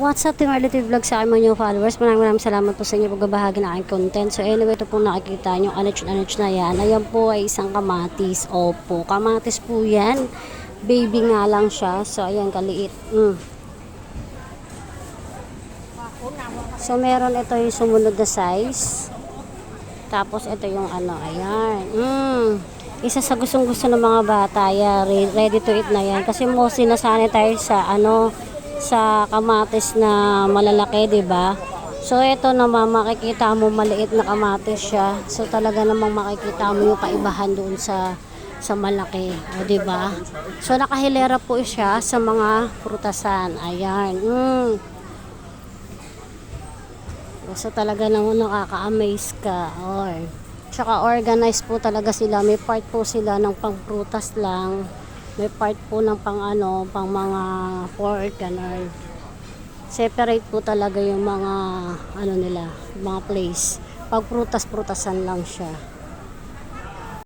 What's up, Team Relative Vlog sa aking mga followers? Maraming maraming salamat po sa inyo pagbabahagi ng aking content. So anyway, ito po nakikita nyo, anich-anich na yan. Ayan po ay isang kamatis. Opo, kamatis po yan. Baby nga lang siya. So ayan, kaliit. Mm. So meron ito yung sumunod na size. Tapos ito yung ano, ayan. Mm. Isa sa gustong gusto ng mga bata, re- ready to eat na yan. Kasi mostly nasanay tayo sa ano, sa kamatis na malalaki, 'di ba? So ito naman makikita mo maliit na kamatis siya. So talaga namang makikita mo yung kaibahan doon sa sa malaki, o 'di ba? So nakahilera po siya sa mga prutasan. Ayan. Mm. So talaga naman nakaka-amaze ka. Or, tsaka organized po talaga sila. May part po sila ng pangprutas lang. May part po ng pang ano, pang mga pork, ganun. Separate po talaga yung mga ano nila, mga place. Pag prutas-prutasan lang siya.